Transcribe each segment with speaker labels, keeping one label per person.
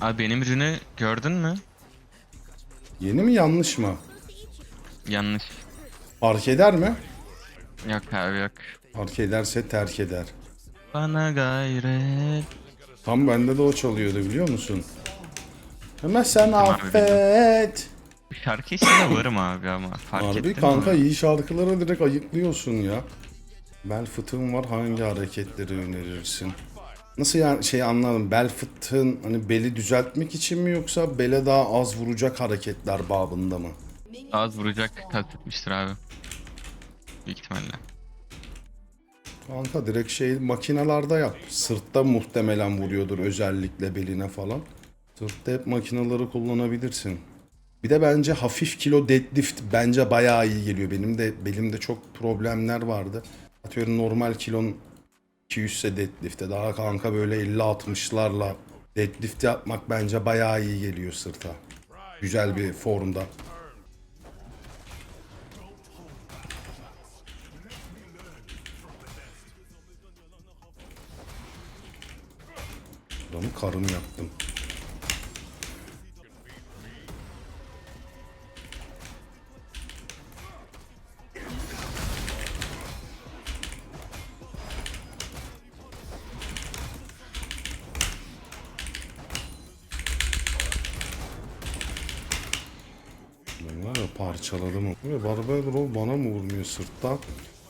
Speaker 1: Abi benim ürünü gördün mü?
Speaker 2: Yeni mi yanlış mı?
Speaker 1: Yanlış.
Speaker 2: Fark eder mi?
Speaker 1: Yok abi yok.
Speaker 2: Fark ederse terk eder.
Speaker 1: Bana gayret.
Speaker 2: Tam bende de o çalıyordu biliyor musun? Ama sen
Speaker 1: abi,
Speaker 2: affet.
Speaker 1: Şarkı içinde varım abi ama fark
Speaker 2: Harbi
Speaker 1: ettin
Speaker 2: kanka
Speaker 1: mi?
Speaker 2: iyi şarkılara direkt ayıklıyorsun ya. Bel fıtığın var hangi hareketleri önerirsin? Nasıl yani şey anladım bel fıtığın hani beli düzeltmek için mi yoksa bele daha az vuracak hareketler babında mı?
Speaker 1: Az vuracak kastetmiştir abi. Büyük ihtimalle.
Speaker 2: Kanka direkt şey makinalarda yap. Sırtta muhtemelen vuruyordur özellikle beline falan. Sırtta hep makinaları kullanabilirsin. Bir de bence hafif kilo deadlift bence bayağı iyi geliyor. Benim de belimde çok problemler vardı. Atıyorum normal kilon 200 ise daha kanka böyle 50-60'larla deadlift yapmak bence bayağı iyi geliyor sırta. Güzel bir formda. Adamı karım yaptım. Parçaladım onu. Barbell Row bana mı vurmuyor sırttan?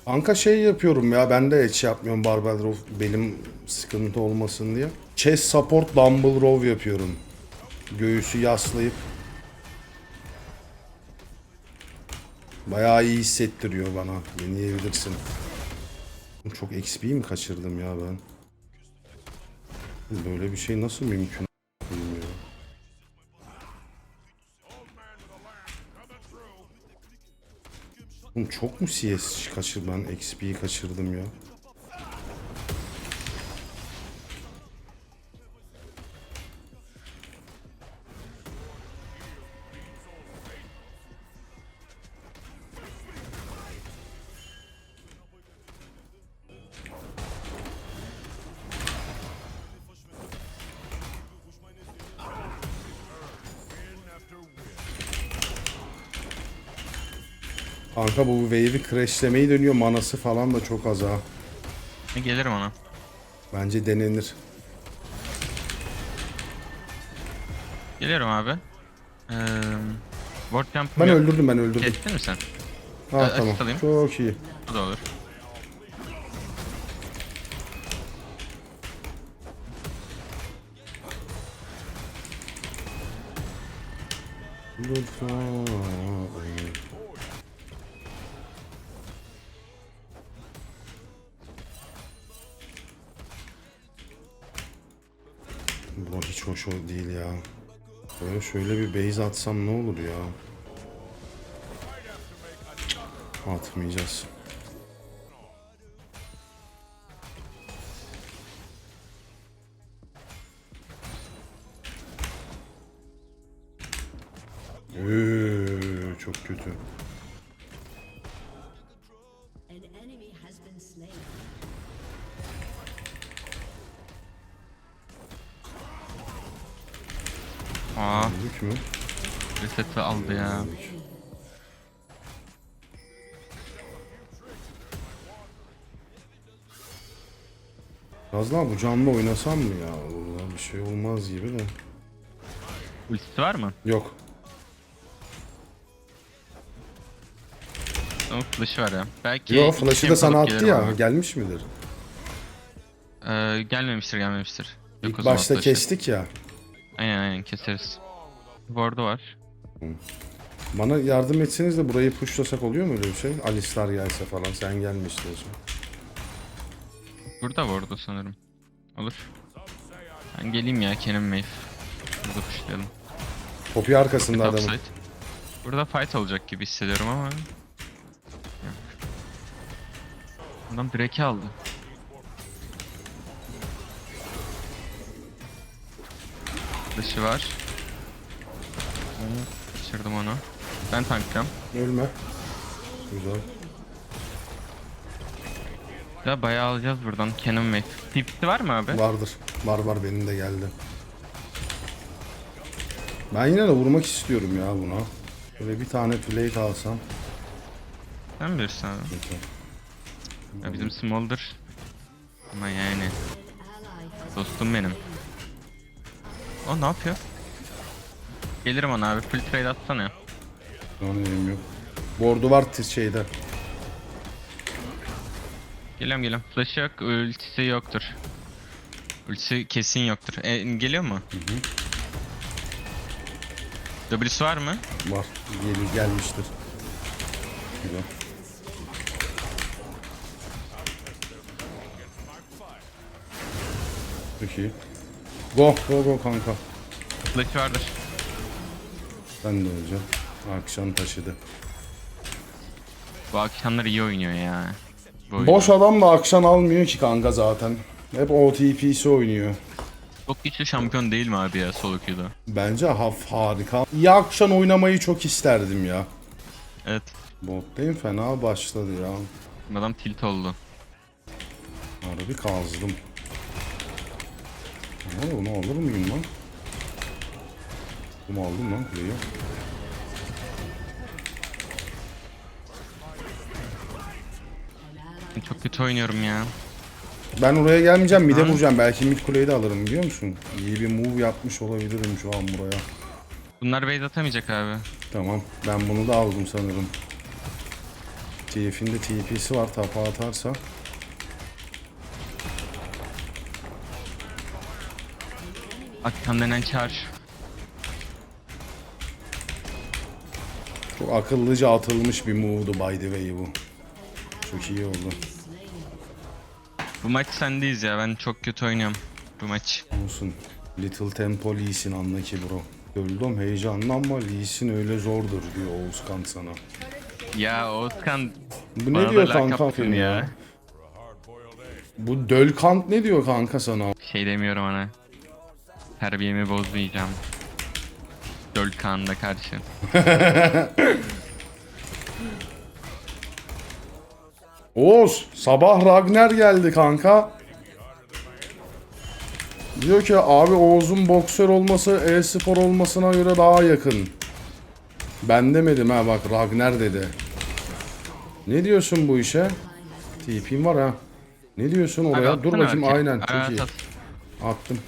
Speaker 2: Anka şey yapıyorum ya ben de hiç yapmıyorum Barbell Row benim sıkıntı olmasın diye. Chest Support Dumbbell Row yapıyorum. Göğüsü yaslayıp Bayağı iyi hissettiriyor bana. Deneyebilirsin. Çok XP mi kaçırdım ya ben? Böyle bir şey nasıl mümkün? Oğlum çok mu CS kaçır ben XP'yi kaçırdım ya. Kanka bu wave'i crashlemeyi dönüyor. Manası falan da çok az ha.
Speaker 1: E, Gelirim ona.
Speaker 2: Bence denenir.
Speaker 1: Geliyorum abi. Ee, Ward jump'ım
Speaker 2: Ben öldürdüm ben öldürdüm.
Speaker 1: Kestin mi sen?
Speaker 2: Ha
Speaker 1: Ee,
Speaker 2: tamam.
Speaker 1: alayım.
Speaker 2: Çok iyi.
Speaker 1: Bu da olur.
Speaker 2: Şöyle bir base atsam ne olur ya? Atmayacağız. Eee, çok kötü.
Speaker 1: Reset'i aldı ya.
Speaker 2: Az daha bu canlı oynasam mı ya? Vallahi bir şey olmaz gibi de.
Speaker 1: Ultisi var mı?
Speaker 2: Yok.
Speaker 1: Onun flash'ı var ya. Belki
Speaker 2: Yo flash'ı da sana attı ya.
Speaker 1: abi.
Speaker 2: Gelmiş midir?
Speaker 1: Ee, gelmemiştir gelmemiştir. Yok
Speaker 2: İlk başta kestik ya.
Speaker 1: Aynen aynen keseriz. Ward'u var.
Speaker 2: Bana yardım etseniz de burayı pushlasak oluyor mu öyle bir şey? Alistar gelse falan sen gelme istiyorsun.
Speaker 1: Burada ward'u sanırım. Olur. Ben geleyim ya Kenan Mayf. Burada pushlayalım.
Speaker 2: Poppy arkasında adamın.
Speaker 1: Topside. Burada fight olacak gibi hissediyorum ama. Yok. Adam Drake'i aldı. Dışı var. Kaçırdım onu. Ben tanklıyorum.
Speaker 2: Ölme. Güzel.
Speaker 1: Ya bayağı alacağız buradan. Cannon Wave. Tipsi var mı abi?
Speaker 2: Vardır. Var var benim de geldi. Ben yine de vurmak istiyorum ya buna. Böyle bir tane plate alsam.
Speaker 1: Sen bilirsin abi.
Speaker 2: Yeter.
Speaker 1: Ya bizim Smolder. Ama yani. Dostum benim. O ne yapıyor? Gelirim ona abi. Full trade atsana ya.
Speaker 2: Şu an elim yok. Bordu var t- şeyde.
Speaker 1: Geliyorum geliyorum. Flash'ı yok. Ultisi yoktur. Ultisi kesin yoktur. E, geliyor mu? W'su var mı?
Speaker 2: Var. Geri gelmiştir. Güzel. Çok iyi. Go go go kanka.
Speaker 1: Flash'ı vardır.
Speaker 2: Ben de öleceğim. Akşam taşıdı.
Speaker 1: Bu akşamlar iyi oynuyor ya. Bu oyunu.
Speaker 2: Boş adam da akşam almıyor ki kanka zaten. Hep OTP'si oynuyor.
Speaker 1: Çok güçlü şampiyon değil mi abi ya solo queue'da?
Speaker 2: Bence haf harika. İyi akşam oynamayı çok isterdim ya.
Speaker 1: Evet.
Speaker 2: Bottayım fena başladı ya.
Speaker 1: Adam tilt oldu.
Speaker 2: Harbi kazdım. Onu alır mıyım lan? Bunu aldım lan kuleyi.
Speaker 1: Ben Çok kötü oynuyorum ya.
Speaker 2: Ben oraya gelmeyeceğim mide
Speaker 1: Ha?
Speaker 2: vuracağım. Belki mid kuleyi de alırım biliyor musun? İyi bir move yapmış olabilirim şu an buraya.
Speaker 1: Bunlar base atamayacak abi.
Speaker 2: Tamam ben bunu da aldım sanırım. TF'in de TP'si var tapa atarsa.
Speaker 1: Akşam denen çağır.
Speaker 2: Çok akıllıca atılmış bir move'du by the way bu. Çok iyi oldu.
Speaker 1: Bu maç sendeyiz ya. Ben çok kötü oynuyorum. Bu maç.
Speaker 2: Olsun. Little Tempo Lee Sin anla ki bro. Öldüm heyecanlanma Lee Sin öyle zordur diyor Oğuzkan sana.
Speaker 1: Ya Oğuzkan
Speaker 2: Bu
Speaker 1: bana
Speaker 2: ne
Speaker 1: da
Speaker 2: diyor
Speaker 1: lakap
Speaker 2: kanka
Speaker 1: verin
Speaker 2: ya? Bu Dölkant ne diyor kanka sana?
Speaker 1: Şey demiyorum ona. Terbiyemi bozmayacağım. Dölkan'da karşı.
Speaker 2: Oğuz sabah Ragnar geldi kanka. Diyor ki abi Oğuz'un boksör olması e-spor olmasına göre daha yakın. Ben demedim ha bak Ragnar dedi. Ne diyorsun bu işe? TP'm var ha. Ne diyorsun oraya?
Speaker 1: Abi
Speaker 2: Dur bakayım aynen çok iyi.
Speaker 1: at.
Speaker 2: Attım.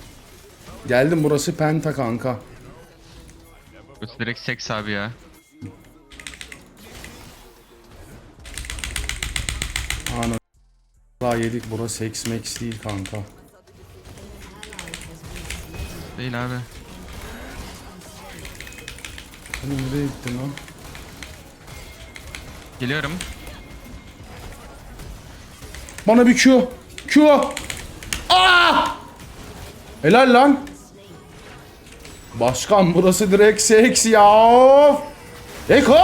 Speaker 2: Geldim burası Penta kanka.
Speaker 1: Burası direkt seks abi ya.
Speaker 2: Ana. Daha yedik burası Sex Max değil kanka.
Speaker 1: Değil abi.
Speaker 2: Hani nereye gittin lan?
Speaker 1: Geliyorum.
Speaker 2: Bana bir Q. Q. Aa! Helal lan. Başkan burası direkt seks ya. Eko!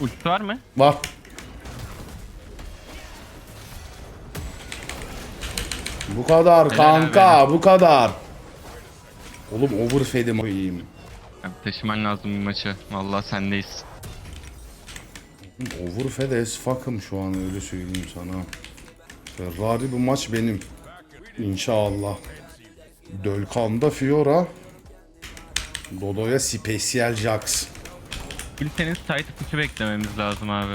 Speaker 1: Ulti var mı?
Speaker 2: Var. Bu kadar kanka, bu kadar. Oğlum overfed'im koyayım.
Speaker 1: Abi taşıman lazım bu maçı. Vallahi sendeyiz.
Speaker 2: Overfed as fuck'ım şu an öyle söyleyeyim sana. Ferrari bu maç benim. İnşallah. Dölkan'da Fiora. Dodo'ya Special Jax.
Speaker 1: Bir senin site push'u beklememiz lazım abi.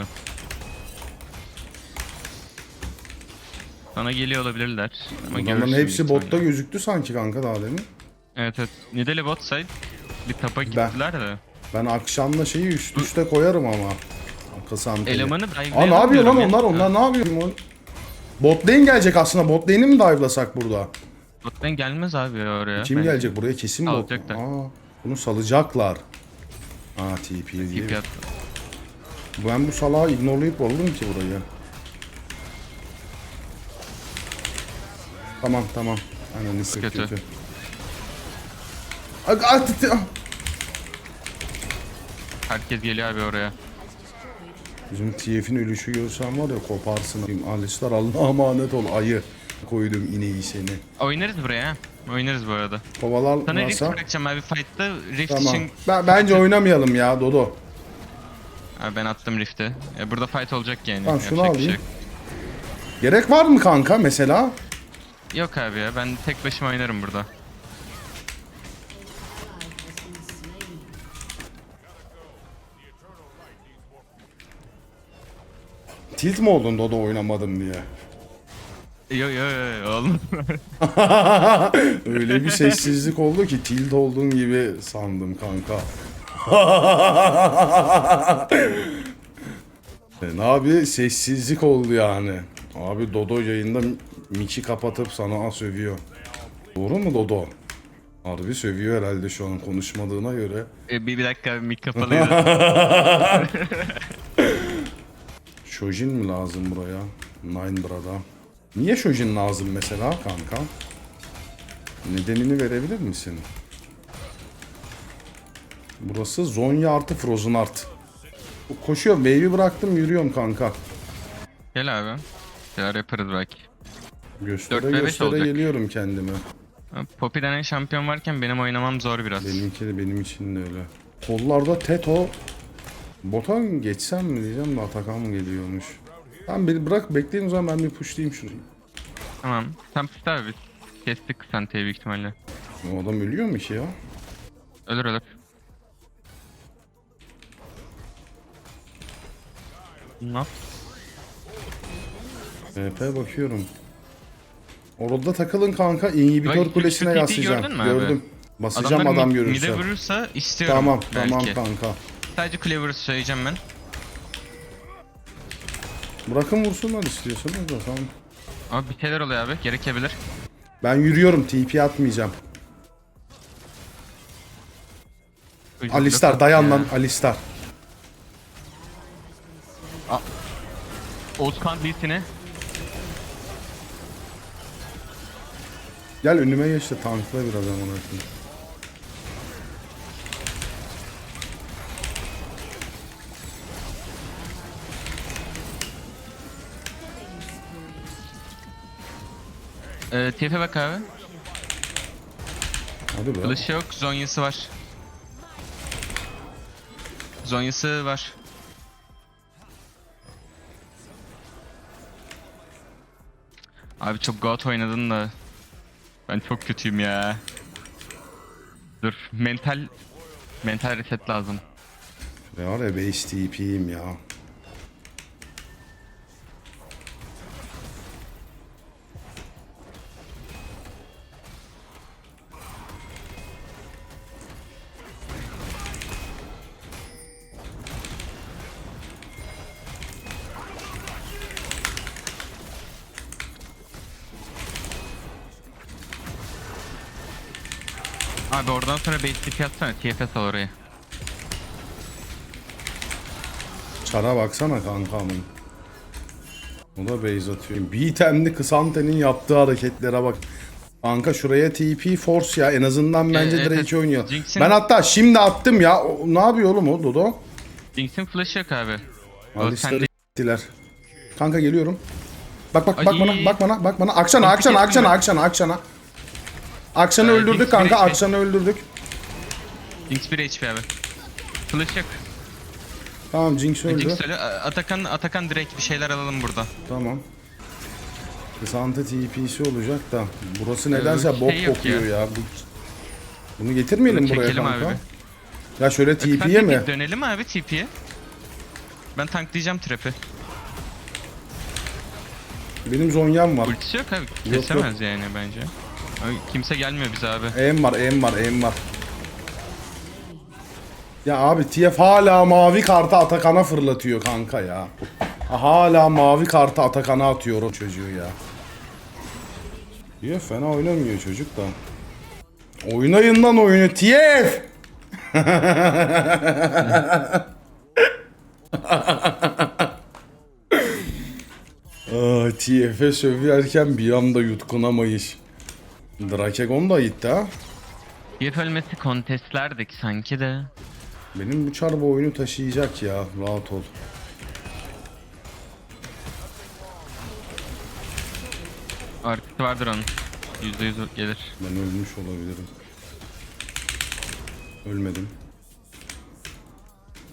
Speaker 1: Sana geliyor olabilirler. Ama
Speaker 2: Adamların hepsi botta
Speaker 1: ihtimalle.
Speaker 2: gözüktü sanki kanka daha demin.
Speaker 1: Evet evet. Nidale bot side. Bir tapa gittiler de.
Speaker 2: Ben akşamla şeyi üst üste koyarım ama. Santeli.
Speaker 1: Elemanı
Speaker 2: Aa ne yapıyor lan
Speaker 1: ya.
Speaker 2: onlar? Onlar ne yapıyor? Bot lane gelecek aslında. Bot lane'i mi dive'lasak burada?
Speaker 1: Bot'tan gelmez abi ya oraya.
Speaker 2: Kim
Speaker 1: Bence.
Speaker 2: gelecek buraya? Kesin bot.
Speaker 1: Alacaklar.
Speaker 2: Aa, bunu salacaklar. Aa TP diye.
Speaker 1: TP.
Speaker 2: Ben bu salağı ignorelayıp aldım ki burayı. Tamam tamam. Ananı kötü.
Speaker 1: Kötü.
Speaker 2: kötü.
Speaker 1: Herkes geliyor abi oraya.
Speaker 2: Bizim TF'in ölüşü görsen var ya koparsın. Alistar Allah'a emanet ol ayı koydum ineği seni.
Speaker 1: Oynarız buraya. Oynarız bu arada. Sana rift bırakacağım abi fight'ta. Rift
Speaker 2: Tamam.
Speaker 1: için...
Speaker 2: Ben, bence oynamayalım ya Dodo.
Speaker 1: Abi ben attım rift'i. E, burada fight olacak yani.
Speaker 2: Tamam, şunu alayım.
Speaker 1: Şey
Speaker 2: Gerek var mı kanka mesela?
Speaker 1: yok. Yok abi ya ben tek başıma oynarım burada.
Speaker 2: Tilt mi oldun Dodo oynamadım diye?
Speaker 1: Yo yo yo olmadı.
Speaker 2: Öyle bir sessizlik oldu ki tilt olduğun gibi sandım kanka. E, ne abi sessizlik oldu yani. Abi Dodo yayında miki kapatıp sana sövüyor. Doğru mu Dodo? Harbi sövüyor herhalde şu an konuşmadığına göre.
Speaker 1: E, bir, bir dakika mik kapalıydı.
Speaker 2: Shojin mi lazım buraya? Nine Brother. Niye Shojin lazım mesela kanka? Nedenini verebilir misin? Burası Zonya artı Frozen Art. Koşuyorum, wave'i bıraktım, yürüyorum kanka.
Speaker 1: Gel abi. Şeyler yaparız belki.
Speaker 2: Göstere
Speaker 1: Dört ve beş
Speaker 2: göstere
Speaker 1: olacak.
Speaker 2: geliyorum kendime.
Speaker 1: Poppy denen şampiyon varken benim oynamam zor biraz.
Speaker 2: Benimki de benim için de öyle. Kollarda Teto. Bota geçsem mi diyeceğim de Atakan mı geliyormuş. Tamam beni bırak bekleyin o zaman ben bir pushlayayım şunu.
Speaker 1: Tamam. Sen pist abi. Kestik Sante'yi büyük ihtimalle.
Speaker 2: O adam ölüyor mu ki ya?
Speaker 1: Ölür ölür. Ne yap?
Speaker 2: TP bakıyorum. Orada takılın kanka inhibitor
Speaker 1: Bak,
Speaker 2: kulesine
Speaker 1: şu
Speaker 2: yaslayacağım.
Speaker 1: gördün mü abi?
Speaker 2: Gördüm. Basacağım
Speaker 1: Adamlar
Speaker 2: adam
Speaker 1: mid-
Speaker 2: görürse.
Speaker 1: Mid'e vurursa istiyorum
Speaker 2: Tamam
Speaker 1: belki.
Speaker 2: tamam kanka.
Speaker 1: Sadece Cleaver'ı söyleyeceğim ben.
Speaker 2: Bırakın vursunlar istiyorsanız da tamam.
Speaker 1: Ama bir şeyler oluyor abi. Gerekebilir.
Speaker 2: Ben yürüyorum TP atmayacağım. Alistar dayan lan Alistar.
Speaker 1: Oğuzkan Lee'sini.
Speaker 2: Gel önüme geç de tankla biraz amına koyayım.
Speaker 1: Ee, TF'e bak abi.
Speaker 2: Hadi be.
Speaker 1: Kılıç yok. Zonyası var. Zonyası var. Abi çok God oynadın da. Ben çok kötüyüm ya. Dur. Mental mental reset lazım.
Speaker 2: Ya var ya base TP'yim ya.
Speaker 1: Abi oradan sonra base TP atsana. TFS al oraya.
Speaker 2: Çara baksana kankamın. O da base atıyor. Beatem'li Kısante'nin yaptığı hareketlere bak. Kanka şuraya TP Force ya en azından bence
Speaker 1: evet, evet.
Speaker 2: oynuyor.
Speaker 1: Jinx'in-
Speaker 2: Ben hatta şimdi attım ya. O- ne yapıyor oğlum o Dodo?
Speaker 1: Jinx'in flash'ı yok abi.
Speaker 2: Alistar'ı gittiler. Kanka geliyorum. Bak bak bak
Speaker 1: Ay.
Speaker 2: bana bak bana bak bana. Akşana akşana akşana akşana akşana. Akşan'ı
Speaker 1: Ee,
Speaker 2: öldürdük
Speaker 1: Jinx
Speaker 2: kanka. Akşan'ı öldürdük.
Speaker 1: Jinx 1 HP abi. Flash yok.
Speaker 2: Tamam Jinx öldü.
Speaker 1: Jinx öyle. Atakan, Atakan direkt bir şeyler alalım burada.
Speaker 2: Tamam. Kısante TP'si olacak da burası nedense
Speaker 1: şey
Speaker 2: bok
Speaker 1: yok
Speaker 2: kokuyor
Speaker 1: ya.
Speaker 2: Bu... Bunu getirmeyelim
Speaker 1: Bunu
Speaker 2: buraya
Speaker 1: çekelim
Speaker 2: kanka.
Speaker 1: abi.
Speaker 2: Ya şöyle TP'ye mi?
Speaker 1: bir Dönelim abi TP'ye. Ben tanklayacağım trap'i.
Speaker 2: Benim zonyam var.
Speaker 1: Ultisi yok abi. Kesemez yani bence. Kimse gelmiyor bize abi.
Speaker 2: Em var, em var, em var. Ya abi TF hala mavi kartı Atakan'a fırlatıyor kanka ya. Hala mavi kartı Atakan'a atıyor o çocuğu ya. TF fena oynamıyor çocuk da. Oynayın lan oyunu TF! TF'e sövüyorken bir anda yutkunamayış. Drakegon da gitti ha.
Speaker 1: Bir ölmesi kontestlerdik sanki de.
Speaker 2: Benim bu çar bu oyunu taşıyacak ya. Rahat ol.
Speaker 1: Artısı vardır onun. %100 gelir.
Speaker 2: Ben ölmüş olabilirim. Ölmedim.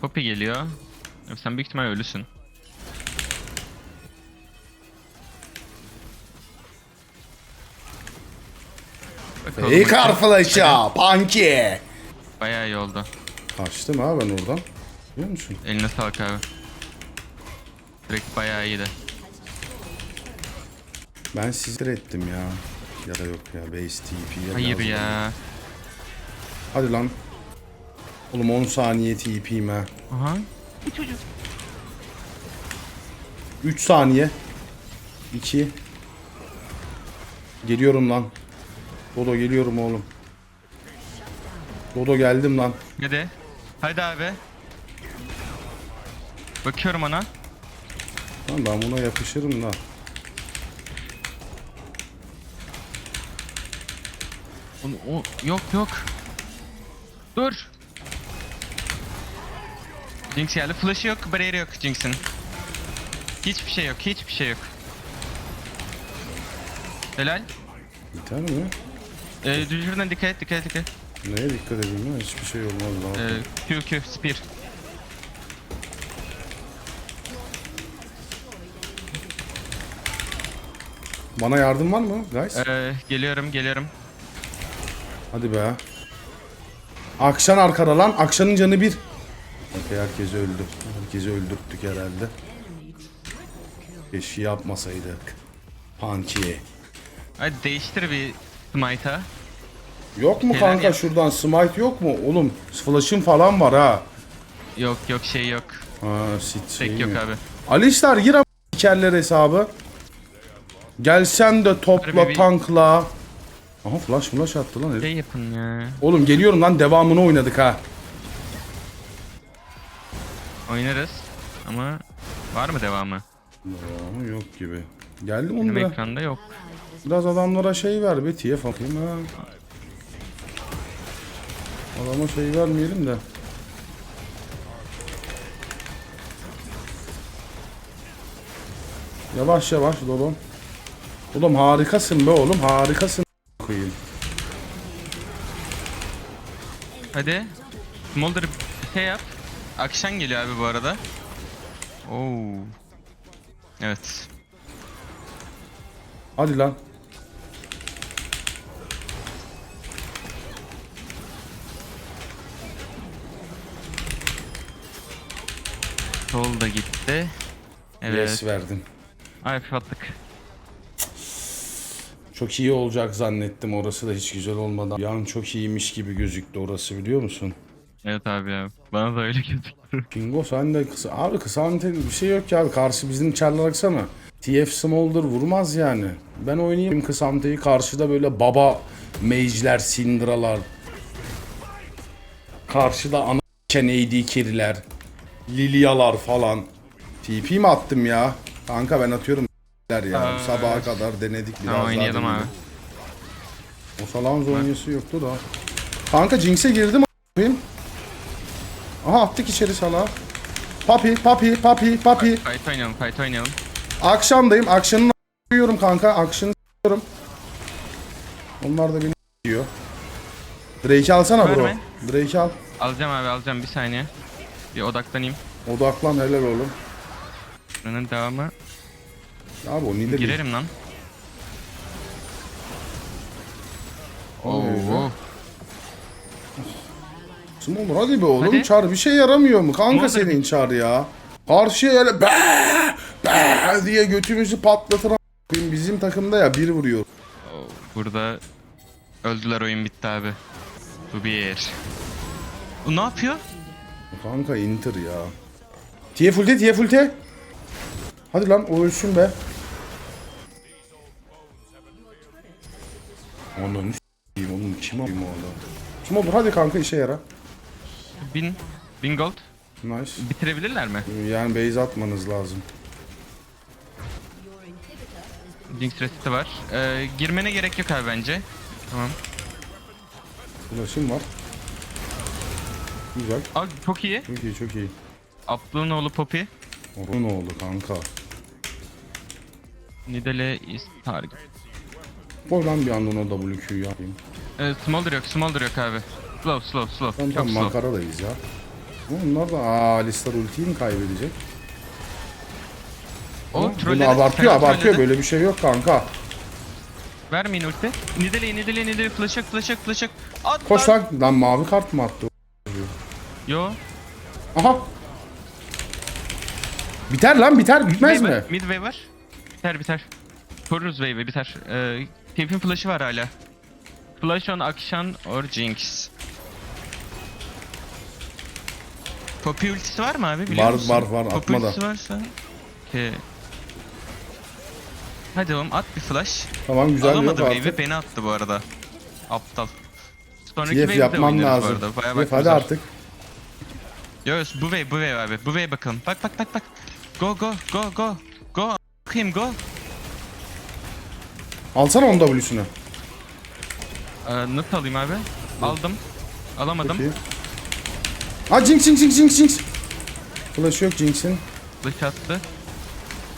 Speaker 1: Poppy geliyor. Sen büyük ihtimal ölüsün. Bakalım
Speaker 2: Ey
Speaker 1: bakayım.
Speaker 2: karflaşa, panki.
Speaker 1: Bayağı iyi oldu.
Speaker 2: Kaçtım ha ben oradan. Biliyor musun?
Speaker 1: Eline sağlık abi. Direkt bayağı iyiydi.
Speaker 2: Ben sizdir ettim ya. Ya da yok ya base TP'ye
Speaker 1: Hayır
Speaker 2: lazım.
Speaker 1: ya.
Speaker 2: Hadi lan. Oğlum 10 saniye TP'yim ha.
Speaker 1: Aha.
Speaker 2: 3 saniye. 2. Geliyorum lan. Dodo geliyorum oğlum. Dodo geldim lan.
Speaker 1: Hadi. Hadi abi. Bakıyorum ona.
Speaker 2: Lan ben buna yapışırım da.
Speaker 1: O, o- yok yok. Dur. Jinx geldi. Flash'ı yok, barrier yok Jinx'in. Hiçbir şey yok, hiçbir şey yok. Helal.
Speaker 2: Biter mi?
Speaker 1: Ee, şuradan dikkat et, dikkat et, dikkat et.
Speaker 2: Neye dikkat edeyim ya? Hiçbir şey olmaz lan.
Speaker 1: Ee, Q, Q, spear.
Speaker 2: Bana yardım var mı guys?
Speaker 1: Ee, geliyorum, geliyorum.
Speaker 2: Hadi be. Akşan arkada lan. Akşanın canı bir. Okey herkes öldü. Herkesi öldürttük herhalde. Keşke yapmasaydık. Punky.
Speaker 1: Hadi değiştir bir smite'a.
Speaker 2: Yok mu
Speaker 1: Şeyler
Speaker 2: kanka
Speaker 1: yap.
Speaker 2: şuradan smite yok mu? Oğlum flash'ın falan var ha.
Speaker 1: Yok yok şey yok.
Speaker 2: Ha sit
Speaker 1: Tek
Speaker 2: şey
Speaker 1: yok
Speaker 2: mi?
Speaker 1: abi.
Speaker 2: Alistar gir ama kerler hesabı. Gelsen de topla
Speaker 1: Harbi bir-
Speaker 2: tankla. Aha flash flash attı lan herif.
Speaker 1: Şey yapın ya.
Speaker 2: Oğlum geliyorum lan devamını oynadık ha.
Speaker 1: Oynarız. Ama var mı devamı?
Speaker 2: Devamı yok gibi. Geldim
Speaker 1: Benim
Speaker 2: da.
Speaker 1: ekranda yok.
Speaker 2: Biraz adamlara şey ver be TF atayım ha. Adama şey vermeyelim de. Yavaş yavaş Dodom. Oğlum harikasın be oğlum harikasın koyayım.
Speaker 1: Hadi. Smolder bir şey yap. Akşam geliyor abi bu arada. Oo. Evet.
Speaker 2: Hadi lan.
Speaker 1: Sol da gitti. Evet.
Speaker 2: Yes verdim.
Speaker 1: Ay attık.
Speaker 2: Çok iyi olacak zannettim orası da hiç güzel olmadan. Yan çok iyiymiş gibi gözüktü orası biliyor musun?
Speaker 1: Evet abi ya. Bana da öyle gözüktü.
Speaker 2: Kingo sen de kısa. Abi kısa anten bir şey yok ki abi. Karşı bizim çarlar baksana. TF Smolder vurmaz yani. Ben oynayayım kısa anteyi karşıda böyle baba mage'ler, sindralar. Karşıda ana AD keriler. Lilialar falan. TP mi attım ya? Kanka ben atıyorum der ya.
Speaker 1: Aa,
Speaker 2: Sabaha
Speaker 1: evet.
Speaker 2: kadar denedik biraz daha
Speaker 1: oynayalım abi.
Speaker 2: O salan zonyası yoktu da. Kanka Jinx'e girdim a**ayım. Aha attık içeri sala. Papi, papi, papi, papi.
Speaker 1: Fight oynayalım, fight oynayalım.
Speaker 2: Akşamdayım. Akşamın a**ıyorum kanka. Akşamı s**ıyorum. Onlar da beni yiyor. Drake'i alsana bro.
Speaker 1: Verme.
Speaker 2: Drake'i al.
Speaker 1: Alacağım abi alacağım bir saniye. Bir odaklanayım.
Speaker 2: Odaklan helal oğlum.
Speaker 1: Buranın devamı.
Speaker 2: Abi o Nidalee.
Speaker 1: Girerim lan. Oo.
Speaker 2: Öyle. Smolder hadi be oğlum.
Speaker 1: Hadi.
Speaker 2: Çar bir şey yaramıyor mu? Kanka senin çar ya. Karşıya öyle be be diye götümüzü patlatır. Bizim takımda ya bir vuruyor.
Speaker 1: Burada öldüler oyun bitti abi. Bu bir. Bu ne yapıyor?
Speaker 2: Kanka Inter ya. TF ulti TF ulti. Hadi lan o ölsün be. Ananı s**eyim oğlum kim alayım o adam. Kim olur hadi kanka işe yara.
Speaker 1: Bin. Bin gold.
Speaker 2: Nice.
Speaker 1: Bitirebilirler mi?
Speaker 2: Yani base atmanız lazım.
Speaker 1: Jinx reseti var. Ee, girmene gerek yok abi bence. Tamam.
Speaker 2: Ulaşım var. Güzel.
Speaker 1: Abi çok iyi.
Speaker 2: Çok iyi çok iyi.
Speaker 1: Ablu'nun oğlu Poppy.
Speaker 2: Orun oldu kanka.
Speaker 1: Nidale is target.
Speaker 2: Koy lan bir yandan o WQ'yu yapayım.
Speaker 1: Ee, smolder yok, smolder yok abi. Slow, slow, slow.
Speaker 2: Tamam
Speaker 1: Çok
Speaker 2: tamam
Speaker 1: slow.
Speaker 2: makaradayız ya. Onlar da aa Alistar ultiyi mi kaybedecek?
Speaker 1: O
Speaker 2: Bunu
Speaker 1: trolledi.
Speaker 2: abartıyor
Speaker 1: Fena
Speaker 2: abartıyor
Speaker 1: trolledi.
Speaker 2: böyle bir şey yok kanka.
Speaker 1: Vermeyin ulti. Nidale, Nidale, Nidale. Flash yok, flash yok, flash yok. At
Speaker 2: Koş lan. Lan mavi kart mı attı?
Speaker 1: Yo.
Speaker 2: Aha. Biter lan biter bitmez
Speaker 1: Wave
Speaker 2: mi?
Speaker 1: var, Mid wave var. Biter biter. Koruruz wave'i biter. Ee, Tape'in flash'ı var hala. Flash on Akshan or Jinx. Poppy ultisi var mı abi biliyor
Speaker 2: Var,
Speaker 1: musun?
Speaker 2: var, var.
Speaker 1: Poppy
Speaker 2: Atma da.
Speaker 1: ultisi varsa. Okey. Hadi oğlum at bir flash.
Speaker 2: Tamam güzel yok
Speaker 1: Alamadı wave'i
Speaker 2: artık.
Speaker 1: beni attı bu arada. Aptal. Sonraki
Speaker 2: TF
Speaker 1: wave'i de
Speaker 2: yapmam
Speaker 1: oynarız bu
Speaker 2: lazım.
Speaker 1: Bayağı
Speaker 2: TF hadi
Speaker 1: güzel.
Speaker 2: artık.
Speaker 1: Yo yo, bu wave bu wave abi. Bu wave bakalım. Bak bak bak bak. Go go go go. Go. Bakayım go.
Speaker 2: Alsana onun W'sunu.
Speaker 1: Ee, nasıl alayım abi? Aldım. Alamadım.
Speaker 2: Peki. Ha Jinx Jinx Jinx Jinx Jinx. Flash yok Jinx'in.
Speaker 1: Flash attı.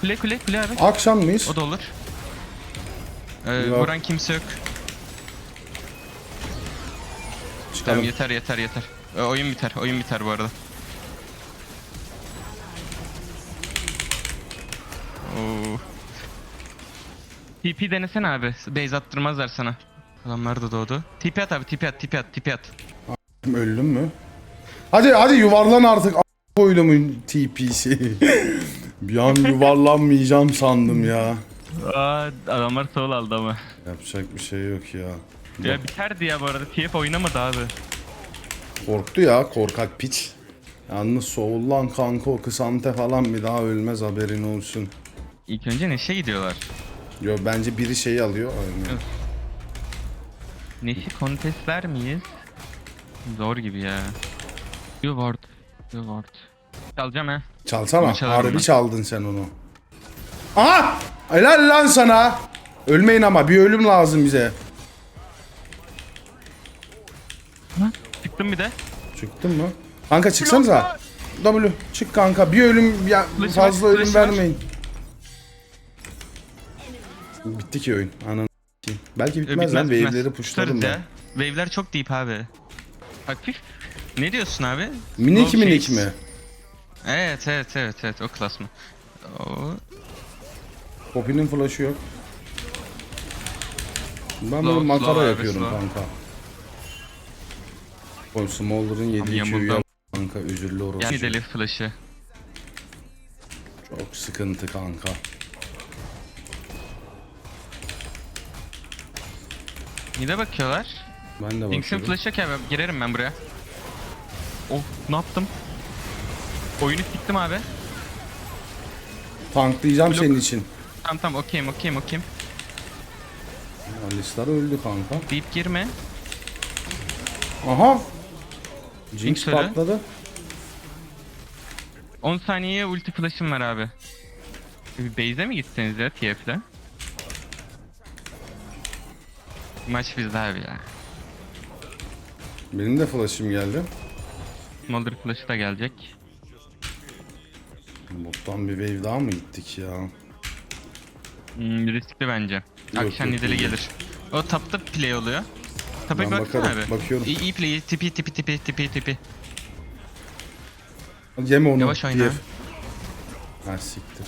Speaker 1: Kule kule kule abi.
Speaker 2: Akşam mıyız?
Speaker 1: O da olur. Ee,
Speaker 2: Yok.
Speaker 1: vuran kimse yok. Tamam
Speaker 2: Çıkalım.
Speaker 1: yeter yeter yeter. Ee, oyun biter. Oyun biter bu arada. Oo. TP denesene abi. Base attırmazlar sana. Adamlar da doğdu. TP at abi TP at TP at TP at.
Speaker 2: Öldüm mü? Hadi hadi yuvarlan artık. A- Koydumun TP'si. bir an yuvarlanmayacağım sandım ya.
Speaker 1: Aa, adamlar soul aldı ama.
Speaker 2: Yapacak bir şey yok ya.
Speaker 1: Ya biterdi ya bu arada. TF oynamadı abi.
Speaker 2: Korktu ya korkak piç. Yalnız soğullan kanka o kısante falan bir daha ölmez haberin olsun.
Speaker 1: İlk önce Neşe gidiyorlar.
Speaker 2: Yo bence biri şeyi alıyor. Aynen.
Speaker 1: Neşe kontestler miyiz? Zor gibi ya. Reward. Reward. Çalacağım ha.
Speaker 2: Çalsana.
Speaker 1: Bunu çalarım
Speaker 2: Harbi
Speaker 1: ben.
Speaker 2: çaldın sen onu. Aha! Helal lan sana. Ölmeyin ama bir ölüm lazım bize.
Speaker 1: Ha? Çıktım bir de.
Speaker 2: Çıktın mı? Kanka çıksanıza. W çık kanka. Bir ölüm ya
Speaker 1: Flash'ı
Speaker 2: fazla ölüm
Speaker 1: flash'ı
Speaker 2: vermeyin. Bitti ki oyun. Ananı s**eyim. Belki bitmez lan.
Speaker 1: bitmez.
Speaker 2: Wave'leri
Speaker 1: Tutarız
Speaker 2: ben.
Speaker 1: ya. Wave'ler çok deep abi. Hafif. Ne diyorsun abi?
Speaker 2: Minik
Speaker 1: Low
Speaker 2: minik
Speaker 1: shades.
Speaker 2: mi?
Speaker 1: Evet evet evet evet o klas mı? O...
Speaker 2: Poppy'nin flash'ı yok. Ben böyle makara
Speaker 1: slow abi,
Speaker 2: yapıyorum
Speaker 1: slow.
Speaker 2: kanka. O Smolder'ın yediği
Speaker 1: yamuldu.
Speaker 2: Q'ya kanka özürlü orası.
Speaker 1: Yani deli flash'ı.
Speaker 2: Çok sıkıntı kanka.
Speaker 1: Mide bakıyorlar.
Speaker 2: Ben de
Speaker 1: Jinx'in
Speaker 2: bakıyorum.
Speaker 1: flash'ı. Girerim ben buraya. Oh ne yaptım? Oyunu siktim abi.
Speaker 2: Tanklayacağım
Speaker 1: Blok-
Speaker 2: senin için.
Speaker 1: Tamam tamam okeyim okeyim okeyim.
Speaker 2: Alistar öldü kanka.
Speaker 1: Deyip girme.
Speaker 2: Aha. Jinx
Speaker 1: Jinx öyle.
Speaker 2: patladı.
Speaker 1: 10 saniyeye ulti flash'ım var abi. Bir base'e mi gitseniz ya TF'le? Maç bizde abi ya.
Speaker 2: Benim de flash'ım geldi.
Speaker 1: Smolder flash'ı da gelecek.
Speaker 2: Bottan bir wave daha mı gittik ya?
Speaker 1: Hmm, riskli bence.
Speaker 2: Yok,
Speaker 1: Akşam
Speaker 2: yok,
Speaker 1: Nidal'i
Speaker 2: yok.
Speaker 1: gelir. O tapta play oluyor. Tapa
Speaker 2: Ben
Speaker 1: bir baksana
Speaker 2: bakarım,
Speaker 1: abi.
Speaker 2: bakıyorum.
Speaker 1: İyi, iyi play. Tipi tipi tipi tipi tipi.
Speaker 2: Yeme onu.
Speaker 1: Yavaş oyna.
Speaker 2: diğer. Ha siktir.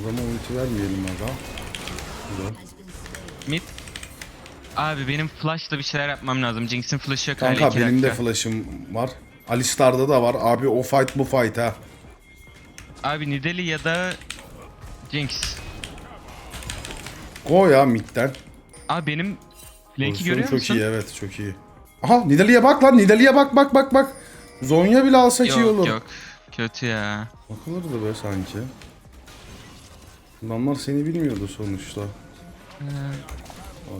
Speaker 2: Adama ulti vermeyelim aga. Dur.
Speaker 1: Mid. Abi benim flash'la bir şeyler yapmam lazım. Jinx'in flash'ı yok hala
Speaker 2: Kanka
Speaker 1: 2
Speaker 2: benim de
Speaker 1: dakika.
Speaker 2: flash'ım var. Alistar'da da var. Abi o fight bu fight ha.
Speaker 1: Abi Nidalee ya da Jinx.
Speaker 2: Go ya midden.
Speaker 1: Abi benim flank'i
Speaker 2: Pozisyon
Speaker 1: görüyor
Speaker 2: çok
Speaker 1: musun?
Speaker 2: iyi evet çok iyi. Aha Nidalee'ye bak lan Nidalee'ye bak bak bak bak. Zonya bile alsak iyi
Speaker 1: Yok
Speaker 2: olur.
Speaker 1: yok. Kötü ya.
Speaker 2: Bakılırdı be sanki. Adamlar seni bilmiyordu sonuçta. O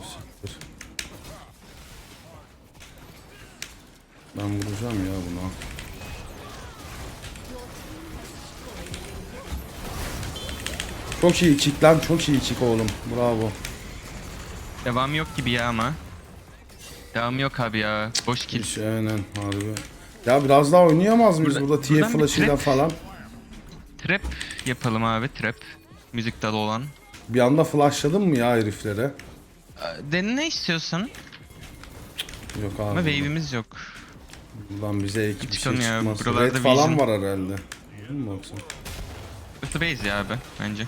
Speaker 2: siktir. Ben vuracağım ya buna. Çok iyi kick lan çok iyi kick oğlum. Bravo.
Speaker 1: Devam yok gibi ya ama. Devam yok abi ya. Boş kill.
Speaker 2: Hiç aynen harbi. Ya biraz daha oynayamaz mıyız
Speaker 1: Burada-
Speaker 2: burada, TF flash'ıyla falan?
Speaker 1: Trap yapalım abi trap. Müzik dalı olan.
Speaker 2: Bir anda flashladın mı ya heriflere?
Speaker 1: Ee, Dene ne istiyorsan.
Speaker 2: Yok abi.
Speaker 1: Ama wave'imiz yok.
Speaker 2: Buradan bize ek bir şey
Speaker 1: ya,
Speaker 2: çıkmaz.
Speaker 1: buralarda
Speaker 2: Red falan
Speaker 1: vision.
Speaker 2: var herhalde. Değil mi baksana?
Speaker 1: Burası base ya abi bence.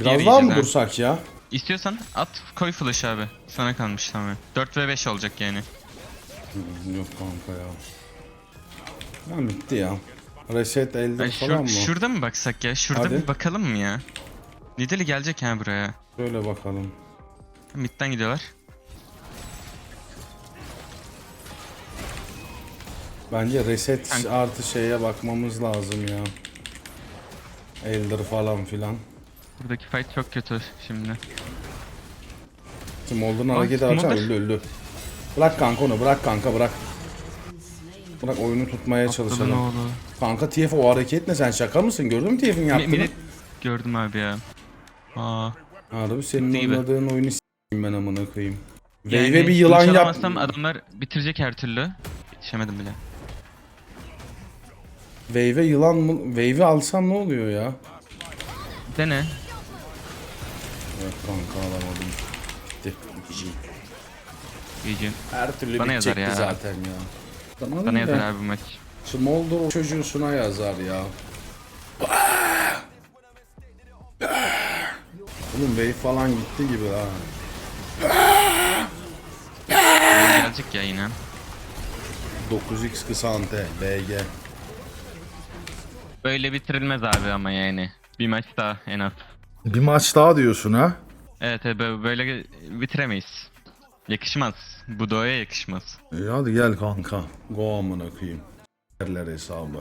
Speaker 2: Biraz
Speaker 1: Diğeri
Speaker 2: daha mı
Speaker 1: yiyeceğiz
Speaker 2: ya?
Speaker 1: İstiyorsan at koy flash abi. Sana kalmış tamamen. 4 ve 5 olacak yani.
Speaker 2: Yok kanka ya. Ya bitti ya. Reset elde
Speaker 1: Ay,
Speaker 2: falan
Speaker 1: şur-
Speaker 2: mı?
Speaker 1: şurada mı baksak ya? Şurada
Speaker 2: Hadi.
Speaker 1: bir bakalım mı ya? Nidali gelecek ha buraya.
Speaker 2: Şöyle bakalım.
Speaker 1: Mid'den gidiyorlar.
Speaker 2: Bence reset
Speaker 1: Kanka.
Speaker 2: artı şeye bakmamız lazım ya. Elder falan filan.
Speaker 1: Buradaki fight çok kötü şimdi.
Speaker 2: Smolder'ın
Speaker 1: Ay,
Speaker 2: hareketi açar
Speaker 1: Smolder.
Speaker 2: öldü öldü. Bırak kanka onu bırak kanka bırak. Bırak oyunu tutmaya
Speaker 1: Atladı
Speaker 2: çalışalım.
Speaker 1: oldu?
Speaker 2: Kanka TF o hareket ne sen şaka mısın? Gördün mü TF'in
Speaker 1: Mi-
Speaker 2: yaptığını?
Speaker 1: midi gördüm abi ya. Aa.
Speaker 2: Harbi senin
Speaker 1: gibi.
Speaker 2: oynadığın oyunu ben amına koyayım.
Speaker 1: Yani
Speaker 2: Wave'e bir yılan yap.
Speaker 1: adamlar bitirecek her türlü. Yetişemedim bile.
Speaker 2: Wave'e yılan mı? Wave'i alsam ne oluyor ya?
Speaker 1: Dene.
Speaker 2: Yok kanka alamadım. Gitti.
Speaker 1: İyice.
Speaker 2: Her türlü
Speaker 1: Bana yazar
Speaker 2: bitecekti
Speaker 1: ya.
Speaker 2: zaten ya. Tamam
Speaker 1: Bana
Speaker 2: da
Speaker 1: yazar abi bu maç.
Speaker 2: Smolder o çocuğusuna yazar ya. Oğlum wave falan gitti gibi ha.
Speaker 1: Gelecek ya yine.
Speaker 2: 9x kısa ante BG.
Speaker 1: Böyle bitirilmez abi ama yani. Bir maç daha en az.
Speaker 2: Bir maç daha diyorsun ha?
Speaker 1: Evet evet, bö- böyle bitiremeyiz. Yakışmaz. Bu doğaya yakışmaz.
Speaker 2: İyi hadi gel kanka. Go amına koyayım. Yerler hesabı.